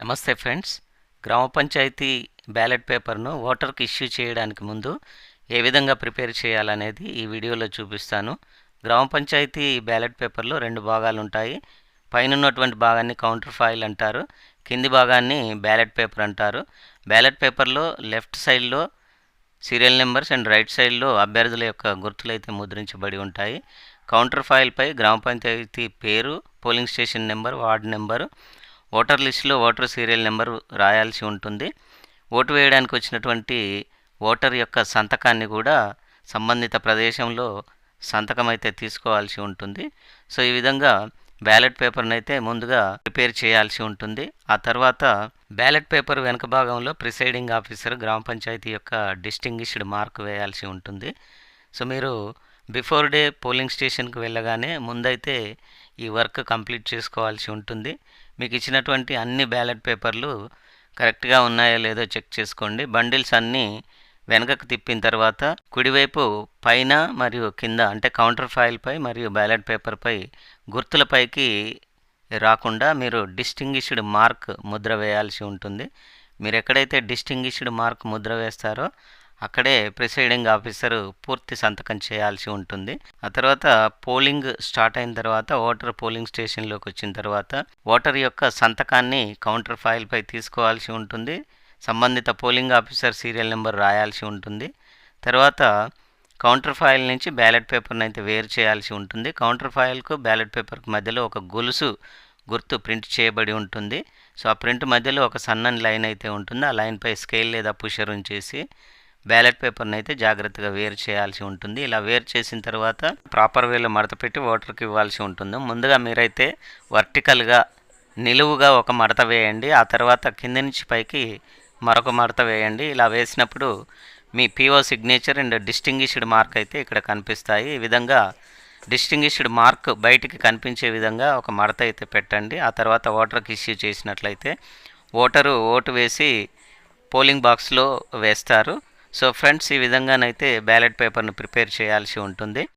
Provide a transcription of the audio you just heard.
నమస్తే ఫ్రెండ్స్. గ్రామ పంచాయతీ బ్యాలెట్ పేపర్ను ఓటర్కి ఇష్యూ చేయడానికి ముందు ఏ విధంగా ప్రిపేర్ చేయాలనేది ఈ వీడియోలో చూపిస్తాను. గ్రామ పంచాయతీ బ్యాలెట్ పేపర్లో రెండు భాగాలు ఉంటాయి పైన ఉన్నటువంటి భాగాన్ని కౌంటర్ ఫైల్ అంటారు. కింది భాగాన్ని బ్యాలెట్ పేపర్ అంటారు. బ్యాలెట్ పేపర్లో లెఫ్ట్ సైడ్లో సీరియల్ నెంబర్స్ అండ్ రైట్ సైడ్లో అభ్యర్థుల యొక్క గుర్తులు అయితే ముద్రించబడి ఉంటాయి. కౌంటర్ ఫైల్పై గ్రామ పంచాయతీ పేరు polling station number ward number voter లిస్టులో ఓటర్ సీరియల్ నెంబర్ రాయాల్సి ఉంటుంది. ఓటు వేయడానికి వచ్చినటువంటి ఓటర్ యొక్క సంతకాన్ని కూడా సంబంధిత ప్రదేశంలో సంతకం అయితే తీసుకోవాల్సి ఉంటుంది. సో ఈ విధంగా బ్యాలెట్ పేపర్ని అయితే ముందుగా ప్రిపేర్ చేయాల్సి ఉంటుంది. ఆ తర్వాత బ్యాలెట్ పేపర్ వెనుక భాగంలో ప్రిసైడింగ్ ఆఫీసర్ గ్రామ పంచాయతీ యొక్క డిస్టింగిష్డ్ మార్క్ వేయాల్సి ఉంటుంది. సో మీరు బిఫోర్ డే పోలింగ్ స్టేషన్కి వెళ్ళగానే ముందైతే ఈ వర్క్ కంప్లీట్ చేసుకోవాల్సి ఉంటుంది. మీకు ఇచ్చినటువంటి అన్ని బ్యాలెట్ పేపర్లు కరెక్ట్గా ఉన్నాయో లేదో చెక్ చేసుకోండి. బండిల్స్ అన్నీ వెనకకు తిప్పిన తర్వాత కుడివైపు పైన మరియు కింద అంటే కౌంటర్ ఫైల్పై మరియు బ్యాలెట్ పేపర్పై గుర్తులపైకి రాకుండా మీరు డిస్టింగిష్డ్ మార్క్ ముద్ర వేయాల్సి ఉంటుంది. మీరు ఎక్కడైతే డిస్టింగిష్డ్ మార్క్ ముద్ర వేస్తారో అక్కడే ప్రిసైడింగ్ ఆఫీసర్ పూర్తి సంతకం చేయాల్సి ఉంటుంది. ఆ తర్వాత పోలింగ్ స్టార్ట్ అయిన తర్వాత ఓటర్ పోలింగ్ స్టేషన్లోకి వచ్చిన తర్వాత ఓటర్ యొక్క సంతకాన్ని కౌంటర్ ఫైల్పై తీసుకోవాల్సి ఉంటుంది. సంబంధిత పోలింగ్ ఆఫీసర్ సీరియల్ నెంబర్ రాయాల్సి ఉంటుంది. తర్వాత కౌంటర్ ఫైల్ నుంచి బ్యాలెట్ పేపర్ని అయితే వేరు చేయాల్సి ఉంటుంది. కౌంటర్ ఫైల్కు బ్యాలెట్ పేపర్కి మధ్యలో ఒక గొలుసు గుర్తు ప్రింట్ చేయబడి ఉంటుంది. సో ఆ ప్రింట్ మధ్యలో ఒక సన్నని లైన్ అయితే ఉంటుంది. ఆ లైన్పై స్కేల్ లేదా పుషర్ ఉంచేసి బ్యాలెట్ పేపర్ని అయితే జాగ్రత్తగా వేరు చేయాల్సి ఉంటుంది. ఇలా వేరు చేసిన తర్వాత ప్రాపర్ వేలో మడత పెట్టి ఓటర్కి ఇవ్వాల్సి ఉంటుంది. ముందుగా మీరైతే వర్టికల్గా నిలువుగా ఒక మడత వేయండి. ఆ తర్వాత కింద నుంచి పైకి మరొక మడత వేయండి. ఇలా వేసినప్పుడు మీ PO signature and distinguished mark అయితే ఇక్కడ కనిపిస్తాయి. ఈ విధంగా డిస్టింగిష్డ్ మార్క్ బయటికి కనిపించే విధంగా ఒక మడత అయితే పెట్టండి. ఆ తర్వాత ఓటర్కి ఇష్యూ చేసినట్లయితే ఓటరు ఓటు వేసి పోలింగ్ బాక్స్లో వేస్తారు. సో ఫ్రెండ్స్ ఈ విధంగానైతే బ్యాలెట్ పేపర్ను ప్రిపేర్ చేయాల్సి ఉంటుంది.